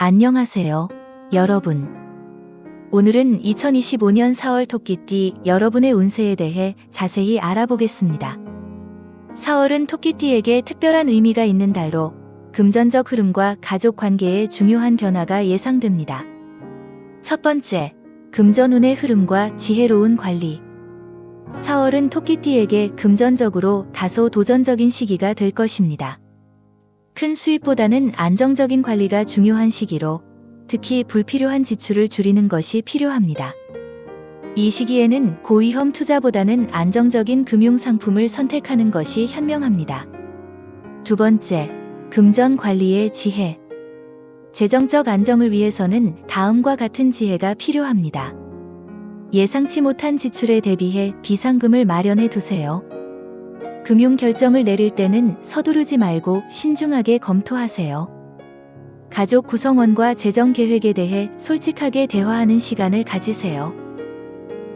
안녕하세요, 여러분. 오늘은 2025년 4월 토끼띠 여러분의 운세에 대해 자세히 알아보겠습니다. 4월은 토끼띠에게 특별한 의미가 있는 달로 금전적 흐름과 가족 관계에 중요한 변화가 예상됩니다. 첫 번째, 금전운의 흐름과 지혜로운 관리. 4월은 토끼띠에게 금전적으로 다소 도전적인 시기가 될 것입니다. 큰 수입보다는 안정적인 관리가 중요한 시기로 특히 불필요한 지출을 줄이는 것이 필요합니다. 이 시기에는 고위험 투자보다는 안정적인 금융 상품을 선택하는 것이 현명합니다. 두 번째, 금전 관리의 지혜. 재정적 안정을 위해서는 다음과 같은 지혜가 필요합니다. 예상치 못한 지출에 대비해 비상금을 마련해 두세요. 금융 결정을 내릴 때는 서두르지 말고 신중하게 검토하세요. 가족 구성원과 재정 계획에 대해 솔직하게 대화하는 시간을 가지세요.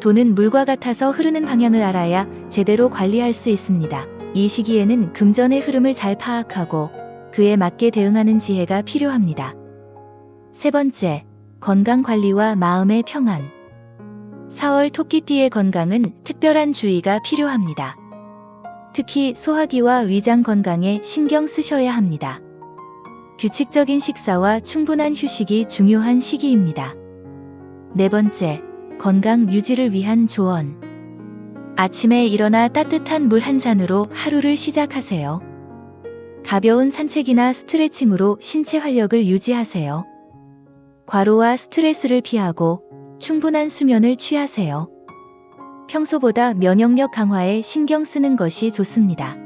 돈은 물과 같아서 흐르는 방향을 알아야 제대로 관리할 수 있습니다. 이 시기에는 금전의 흐름을 잘 파악하고 그에 맞게 대응하는 지혜가 필요합니다. 세 번째, 건강 관리와 마음의 평안. 4월 토끼띠의 건강은 특별한 주의가 필요합니다. 특히 소화기와 위장 건강에 신경 쓰셔야 합니다. 규칙적인 식사와 충분한 휴식이 중요한 시기입니다. 네 번째, 건강 유지를 위한 조언. 아침에 일어나 따뜻한 물 한 잔으로 하루를 시작하세요. 가벼운 산책이나 스트레칭으로 신체 활력을 유지하세요. 과로와 스트레스를 피하고 충분한 수면을 취하세요. 평소보다 면역력 강화에 신경 쓰는 것이 좋습니다.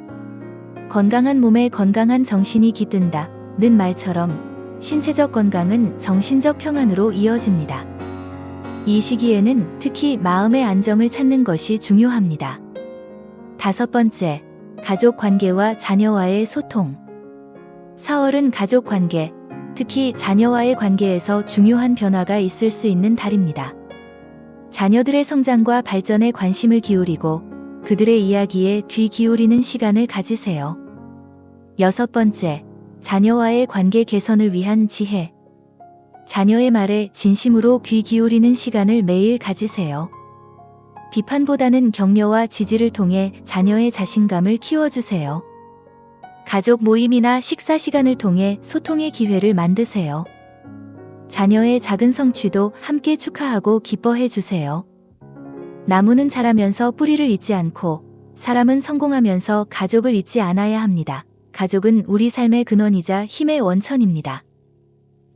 건강한 몸에 건강한 정신이 깃든다. 는 말처럼 신체적 건강은 정신적 평안으로 이어집니다. 이 시기에는 특히 마음의 안정을 찾는 것이 중요합니다. 다섯 번째, 가족 관계와 자녀와의 소통. 4월은 가족 관계, 특히 자녀와의 관계에서 중요한 변화가 있을 수 있는 달입니다. 자녀들의 성장과 발전에 관심을 기울이고 그들의 이야기에 귀 기울이는 시간을 가지세요. 여섯 번째, 자녀와의 관계 개선을 위한 지혜. 자녀의 말에 진심으로 귀 기울이는 시간을 매일 가지세요. 비판보다는 격려와 지지를 통해 자녀의 자신감을 키워주세요. 가족 모임이나 식사 시간을 통해 소통의 기회를 만드세요. 자녀의 작은 성취도 함께 축하하고 기뻐해 주세요. 나무는 자라면서 뿌리를 잊지 않고 사람은 성공하면서 가족을 잊지 않아야 합니다. 가족은 우리 삶의 근원이자 힘의 원천입니다.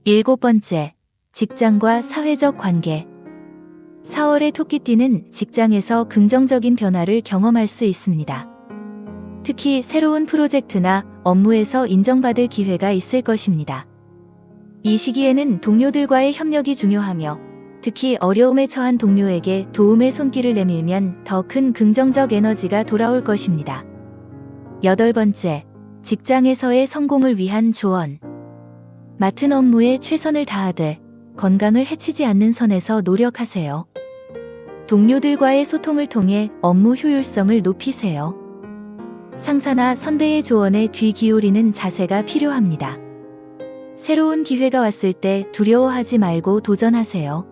일곱 번째, 직장과 사회적 관계. 4월의 토끼띠는 직장에서 긍정적인 변화를 경험할 수 있습니다. 특히 새로운 프로젝트나 업무에서 인정받을 기회가 있을 것입니다. 이 시기에는 동료들과의 협력이 중요하며 특히 어려움에 처한 동료에게 도움의 손길을 내밀면 더 큰 긍정적 에너지가 돌아올 것입니다. 여덟 번째, 직장에서의 성공을 위한 조언. 맡은 업무에 최선을 다하되 건강을 해치지 않는 선에서 노력하세요. 동료들과의 소통을 통해 업무 효율성을 높이세요. 상사나 선배의 조언에 귀 기울이는 자세가 필요합니다. 새로운 기회가 왔을 때 두려워하지 말고 도전하세요.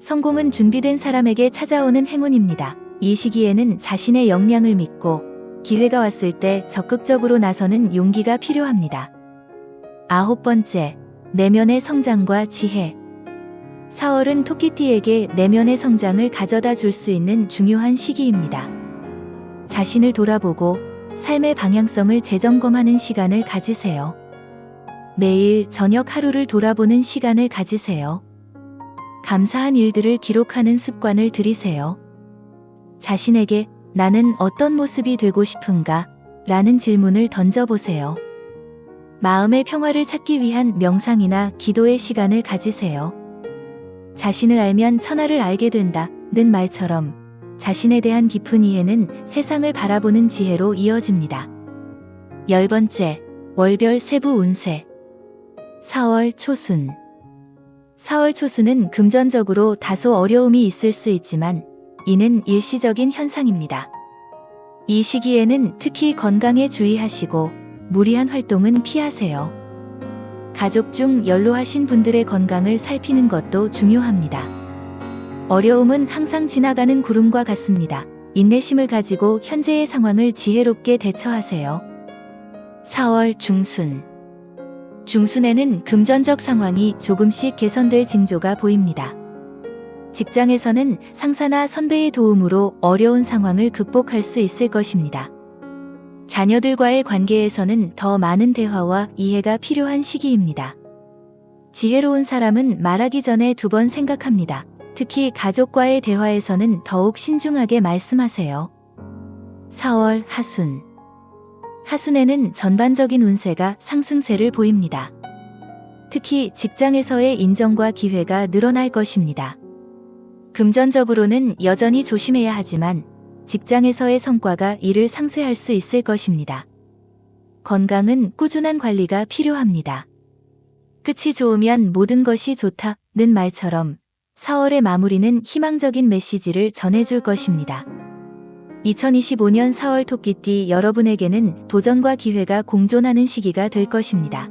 성공은 준비된 사람에게 찾아오는 행운입니다. 이 시기에는 자신의 역량을 믿고 기회가 왔을 때 적극적으로 나서는 용기가 필요합니다. 아홉 번째, 내면의 성장과 지혜. 4월은 토끼띠에게 내면의 성장을 가져다 줄 수 있는 중요한 시기입니다. 자신을 돌아보고 삶의 방향성을 재점검하는 시간을 가지세요. 매일 저녁 하루를 돌아보는 시간을 가지세요. 감사한 일들을 기록하는 습관을 들이세요. 자신에게 나는 어떤 모습이 되고 싶은가? 라는 질문을 던져보세요. 마음의 평화를 찾기 위한 명상이나 기도의 시간을 가지세요. 자신을 알면 천하를 알게 된다. 는 말처럼 자신에 대한 깊은 이해는 세상을 바라보는 지혜로 이어집니다. 열 번째, 월별 세부 운세. 4월 초순. 4월 초순은 금전적으로 다소 어려움이 있을 수 있지만 이는 일시적인 현상입니다. 이 시기에는 특히 건강에 주의하시고 무리한 활동은 피하세요. 가족 중 연로하신 분들의 건강을 살피는 것도 중요합니다. 어려움은 항상 지나가는 구름과 같습니다. 인내심을 가지고 현재의 상황을 지혜롭게 대처하세요. 4월 중순. 중순에는 금전적 상황이 조금씩 개선될 징조가 보입니다. 직장에서는 상사나 선배의 도움으로 어려운 상황을 극복할 수 있을 것입니다. 자녀들과의 관계에서는 더 많은 대화와 이해가 필요한 시기입니다. 지혜로운 사람은 말하기 전에 두 번 생각합니다. 특히 가족과의 대화에서는 더욱 신중하게 말씀하세요. 4월 하순. 하순에는 전반적인 운세가 상승세를 보입니다. 특히 직장에서의 인정과 기회가 늘어날 것입니다. 금전적으로는 여전히 조심해야 하지만 직장에서의 성과가 이를 상쇄할 수 있을 것입니다. 건강은 꾸준한 관리가 필요합니다. 끝이 좋으면 모든 것이 좋다는 말처럼 4월의 마무리는 희망적인 메시지를 전해줄 것입니다. 2025년 4월 토끼띠 여러분에게는 도전과 기회가 공존하는 시기가 될 것입니다.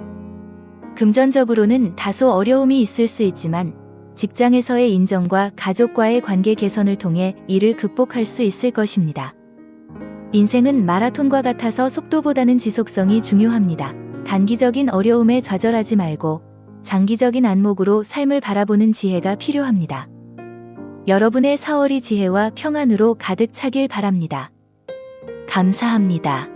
금전적으로는 다소 어려움이 있을 수 있지만 직장에서의 인정과 가족과의 관계 개선을 통해 이를 극복할 수 있을 것입니다. 인생은 마라톤과 같아서 속도보다는 지속성이 중요합니다. 단기적인 어려움에 좌절하지 말고 장기적인 안목으로 삶을 바라보는 지혜가 필요합니다. 여러분의 4월이 지혜와 평안으로 가득 차길 바랍니다. 감사합니다.